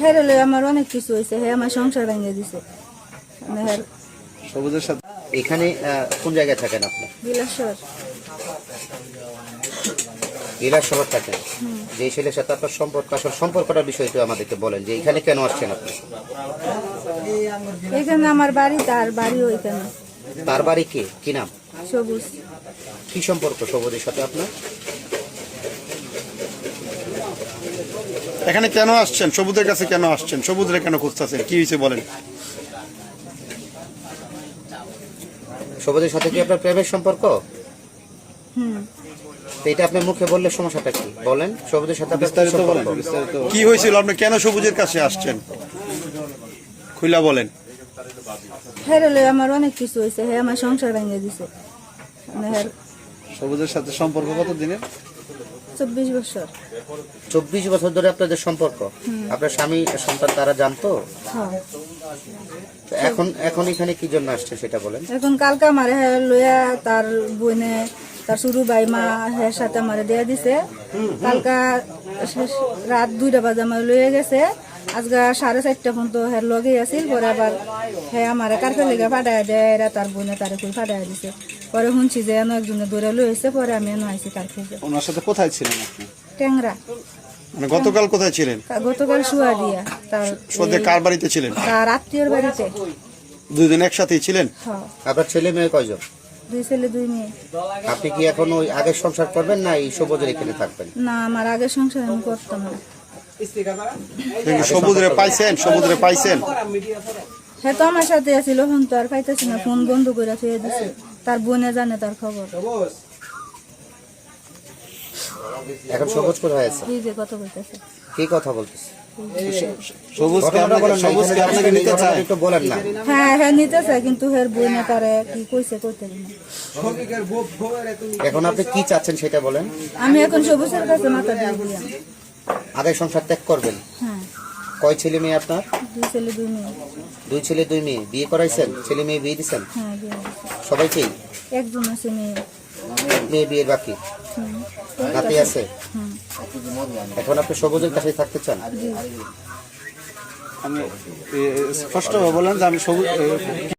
হেরেলে আমার অনেক কিছু হয়েছে। হে আমার সংসার ভেঙে দিছে। মানে সবুজের সাথে এখানে কোন জায়গায় থাকেন আপনি? বিলাসর বিলাস শহর থাকেন যে ছেলের সাথে আপনার সম্পর্ক আসল সম্পর্কটার বিষয়টা আমাদেরকে বলেন যে এখানে কেন আসছেন আপনি? এখানে আমার বাড়ি তার বাড়ি ওইখানে তার বাড়ি কে? কি নাম? সবুজ। কি সম্পর্ক সবুজের সাথে আপনার? এখানে কেন আসছেন? সবুজের কাছে কেন আসছেন? সবুজরে কেন খুঁজতেছেন? কি হয়েছে বলেন। সবুজের সাথে কি আপনার প্রেমের সম্পর্ক? হুম। এটা আপনার মুখে বললে সমস্যাটা কি? বলেন সবুজের সাথে আপনার কি হয়েছিল? আপনি কেন সবুজের কাছে আসছেন? খুইলা বলেন। হেরেলে আমার অনেক কিছু হয়েছে। হে আমার সংসার ভেঙে দিছে। মানে সবুজের সাথে সম্পর্ক কত দিনের চব্বিশ বছর। চব্বিশ বছর ধরে আপনাদের সম্পর্ক? আপনার স্বামী সন্তান তারা জানতো? হ্যাঁ। এখন এখন এখানে কি জন্য আসছে সেটা বলেন। এখন কালকে আমার হে লইয়া তার বোনে তার শুরু বাই মা হের সাথে আমার দেয়া দিছে। কালকা রাত দুইটা বাজে আমার লইয়া গেছে। আজকে সাড়ে চারটা পর্যন্ত হের লগে আছিল পরে আবার হে আমার কারকে লেগে ফাটাই দেয় এরা তার বইনে তারে কই ফাটাই দিছে। পরে শুনছি যে এনো একজনে দৌড়ে লইছে পরে আমি এনো আইছি তার খুঁজে ওনার সাথে কোথায় ছিলেন আপনি? ট্যাংরা। মানে গতকাল কোথায় ছিলেন? গতকাল শুয়া দিয়া তার সদ্যে কার বাড়িতে ছিলেন? তার আত্মীয়র বাড়িতে। দুদিন একসাথেই ছিলেন? হ্যাঁ আপনার ছেলে মেয়ে কয়জন? দুই ছেলে দুই মেয়ে। আপনি কি এখন ওই আগের সংসার করবেন না এই সবুজের এখানে থাকবেন? না আমার আগে সংসার আমি করতাম না। সবুজরে পাইছেন সমুদ্রে পাইছেন। হ্যাঁ তো আমার সাথে আছিল ফোন তো আর পাইতেছি না। ফোন বন্ধ করে থুয়ে দিছে। তার বোনে জানে তার খবর। এখন সবুজ কোথায় আছে? এই যে কত কইতেছে কি কথা বলতেছে? এখানে নিতে ঘটনাটা চায়? একটু বলেন না। হ্যাঁ হ্যাঁ নিতেছে কিন্তু হের বোনে তারে কি কইছে কইতে না। এখন আপনি কি চাচ্ছেন সেটা বলেন। আমি এখন সবুজের কাছে মাথা দিয়ে আগের সংসার ত্যাগ করবেন। হ্যাঁ। কয় ছেলে মেয়ে আপনার? দুই ছেলে দুই মেয়ে। দুই ছেলে দুই মেয়ে। বিয়ে করাইছেন? ছেলে মেয়ে বিয়ে দিচ্ছেন হ্যাঁ। সবাইকেই একজন আছে মেয়ে। মেয়ে বিয়ের বাকি? নাতি আছে? হুম। এখন আপনি সবুজের কাছে থাকতে চান? আমি স্পষ্ট বলেন যে আমি সবুজ